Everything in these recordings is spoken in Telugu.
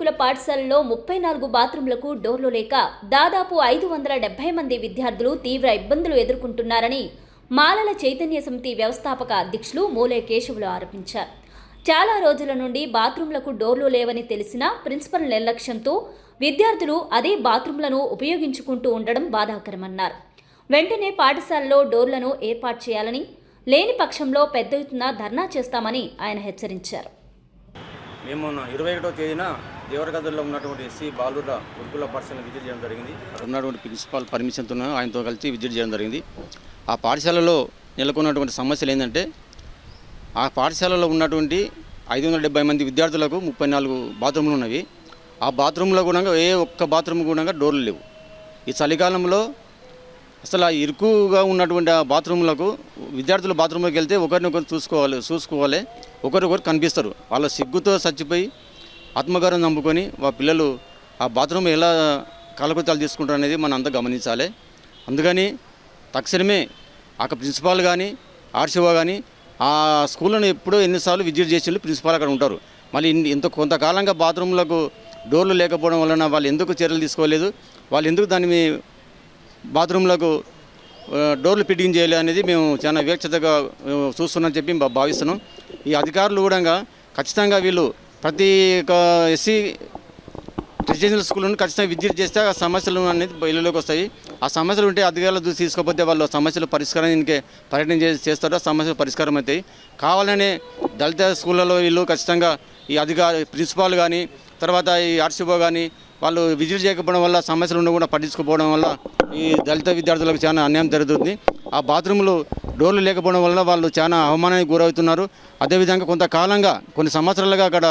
గురుకుల పాఠశాలలో ముప్పై నాలుగు బాత్రూంలకు డోర్లు లేక దాదాపు ఐదు వందల డెబ్బై మంది విద్యార్థులు తీవ్ర ఇబ్బందులు ఎదుర్కొంటున్నారని మాలల చైతన్య సమితి వ్యవస్థాపక అధ్యక్షులు మూలే కేశవులు ఆరోపించారు. చాలా రోజుల నుండి బాత్రూంలకు డోర్లు లేవని తెలిసినా ప్రిన్సిపల్ నిర్లక్ష్యంతో విద్యార్థులు అదే బాత్రూంలను ఉపయోగించుకుంటూ ఉండడం బాధాకరమన్నారు. వెంటనే పాఠశాలలో డోర్లను ఏర్పాటు చేయాలని లేని పక్షంలో పెద్ద ఎత్తున ధర్నా చేస్తామని ఆయన హెచ్చరించారు. మేము ఇరవై ఒకటో తేదీన దేవరగదుల్లో ఉన్నటువంటి ఎస్సీ బాలుర గురుకుల పాఠశాలను విజిట్ చేయడం జరిగింది. ఉన్నటువంటి ప్రిన్సిపాల్ పర్మిషన్తో ఆయనతో కలిసి విజిట్ చేయడం జరిగింది. ఆ పాఠశాలలో నెలకొన్నటువంటి సమస్యలు ఏంటంటే ఆ పాఠశాలలో ఉన్నటువంటి ఐదు వందల డెబ్బై మంది విద్యార్థులకు ముప్పై నాలుగు బాత్రూమ్లు ఉన్నవి. ఆ బాత్రూంలో కూడా ఏ ఒక్క బాత్రూమ్ కూడా డోర్లు లేవు. ఈ చలికాలంలో అసలు ఆ ఇరుకుగా ఉన్నటువంటి ఆ బాత్రూంలకు విద్యార్థులు బాత్రూంలోకి వెళ్తే ఒకరినొకరు చూసుకోవాలి చూసుకోవాలి ఒకరికొకరు కనిపిస్తారు. వాళ్ళ సిగ్గుతో చచ్చిపోయి ఆత్మగారం నమ్ముకొని వా పిల్లలు ఆ బాత్రూమ్ ఎలా కాలకృతాలు తీసుకుంటారు అనేది మనం అంతా గమనించాలి. అందుకని తక్షణమే అక్కడ ప్రిన్సిపాల్ కానీ ఆర్సీఓ కానీ ఆ స్కూళ్ళను ఎప్పుడో ఎన్నిసార్లు విజిట్ చేసి ప్రిన్సిపాల్ అక్కడ ఉంటారు. మళ్ళీ ఇంత కొంతకాలంగా బాత్రూంలకు డోర్లు లేకపోవడం వలన వాళ్ళు ఎందుకు చర్యలు తీసుకోలేదు వాళ్ళు ఎందుకు దాన్ని బాత్రూంలకు డోర్లు ఫిట్టింగ్ చేయాలి అనేది మేము చాలా వివక్షతగా ఆ, చూస్తున్నామని చెప్పి భావిస్తున్నాం. ఈ అధికారులు కూడా ఖచ్చితంగా వీళ్ళు ప్రతి ఒక ఎస్సీ రెసిడెన్షియల్ స్కూళ్ళను ఖచ్చితంగా విజిట్ చేస్తే ఆ సమస్యలు అనేది బయలులోకి వస్తాయి. ఆ సమస్యలు ఉంటే అధికారులు చూసి తీసుకోకపోతే వాళ్ళు సమస్యలు పరిష్కారానికి పర్యటన చేసి ఆ సమస్యలు పరిష్కారం అవుతాయి. కావాలనే దళిత స్కూళ్ళలో వీళ్ళు ఖచ్చితంగా ఈ అధికారి ప్రిన్సిపాల్ కానీ తర్వాత ఈ ఆర్సీఓ కానీ వాళ్ళు విజిట్ చేయకపోవడం వల్ల సమస్యలు ఉండకుండా పట్టించుకోకపోవడం వల్ల ఈ దళిత విద్యార్థులకు చాలా అన్యాయం జరుగుతుంది. ఆ బాత్రూములు డోర్లు లేకపోవడం వల్ల వాళ్ళు చాలా అవమానానికి గురవుతున్నారు. అదేవిధంగా కొంతకాలంగా కొన్ని సంవత్సరాలుగా అక్కడ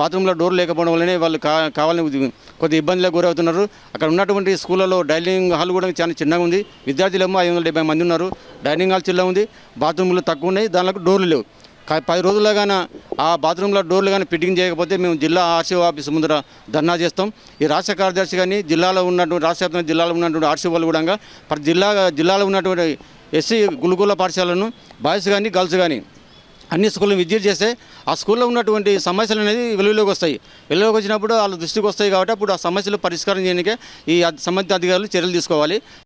బాత్రూంలో డోర్లు లేకపోవడం వల్లనే వాళ్ళు కా కావాలని కొద్ది ఇబ్బందులకు గురవుతున్నారు. అక్కడ ఉన్నటువంటి స్కూళ్ళలో డైనింగ్ హాల్ కూడా చాలా చిన్నగా ఉంది. విద్యార్థులేమో ఐదు వందల డెబ్బై మంది ఉన్నారు. డైనింగ్ హాల్ చిన్నగా ఉంది. బాత్రూంలు తక్కువ ఉన్నాయి. దానిలో డోర్లు లేవు. పది రోజుల్లో కానీ ఆ బాత్రూంలో డోర్లు కానీ ఫిట్టింగ్ చేయకపోతే మేము జిల్లా ఆర్సీఓ ఆఫీస్ ముందర ధర్నా చేస్తాం. ఈ రాష్ట్ర కార్యదర్శి కానీ జిల్లాలో ఉన్నటువంటి రాష్ట్ర వ్యాప్తంగా జిల్లాలో ఉన్నటువంటి ఆర్సీఓలు కూడా ప్రతి జిల్లా జిల్లాలో ఉన్నటువంటి ఎస్సీ గులుగుల పాఠశాలను బాయ్స్ కానీ గర్ల్స్ కానీ అన్ని స్కూళ్ళని విజిట్ చేస్తే ఆ స్కూల్లో ఉన్నటువంటి సమస్యలు అనేది వెలుగులోకి వస్తాయి. వెలుగులోకి వచ్చినప్పుడు వాళ్ళ దృష్టికి వస్తాయి కాబట్టి అప్పుడు ఆ సమస్యలు పరిష్కారం చేయడానికే ఈ సంబంధిత అధికారులు చర్యలు తీసుకోవాలి.